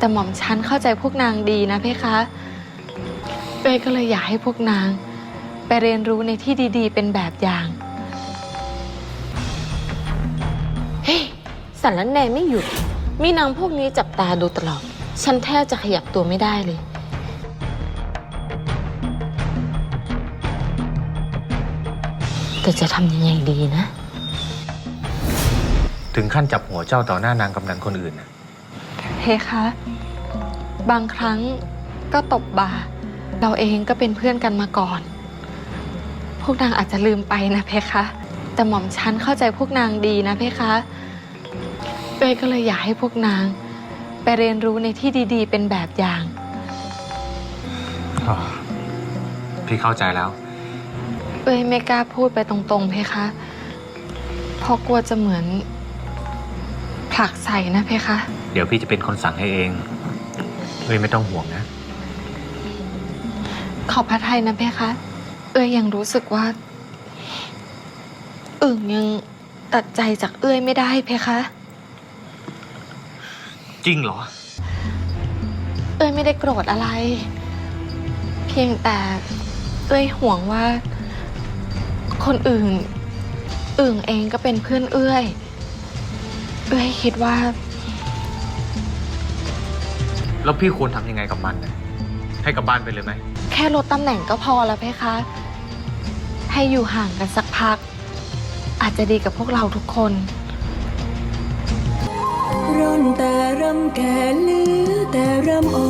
แต่หม่อมฉันเข้าใจพวกนางดีนะเพคะเอ้ยก็เลยอยากให้พวกนาง ไปเรียนรู้ในที่ดีๆ เป็นแบบอย่าง เฮ้ยสารแหนไม่หยุด มีนางพวกนี้จับตาดูตลอด ฉันแทบจะขยับตัวไม่ได้เลย แต่จะทำยังไงดีนะ ถึงขั้นจับหัวเจ้าต่อหน้านางกำนันคนอื่นนะ เพคะ บางครั้งก็ตบบ่า เราเองก็เป็นเพื่อนกันมาก่อน พวกนางอาจจะลืมไปนะเพคะ แต่หม่อมฉันเข้าใจพวกนางดีนะเพคะเอ้ยก็เลยอยากให้พวกนาง ไปเรียนรู้ในที่ดีๆ เป็นแบบอย่าง อ๋อพี่เข้าใจแล้ว เอ้ยไม่กล้าพูดไปตรงๆเพคะเพราะกลัวจะเหมือน ผลักใส่นะเพคะ เดี๋ยวพี่จะเป็นคนสั่งให้เองเอ้ยไม่ต้องห่วงนะ ขอบพระทัยนะเพคะ เอ้ยยังรู้สึกว่า อึ่งยังตัดใจจากเอ้ยไม่ได้เพคะ จริงเหรอ เอ้ยไม่ได้โกรธอะไร เพียงแต่ เอ้ยห่วงว่า คนอื่น อึ่งเองก็เป็นเพื่อนเอ้ย เอ้ยคิดว่า แล้วพี่ควรทำยังไงกับมันนะให้กลับบ้านไปเลยไหม แค่ลดตำแหน่งก็พอแล้วเพคะ ให้อยู่ห่างกันสักพัก อาจจะดีกับพวกเราทุกคน ร่อนแต่รำแก่เหลือแต่รำอ่อนเอาเริ่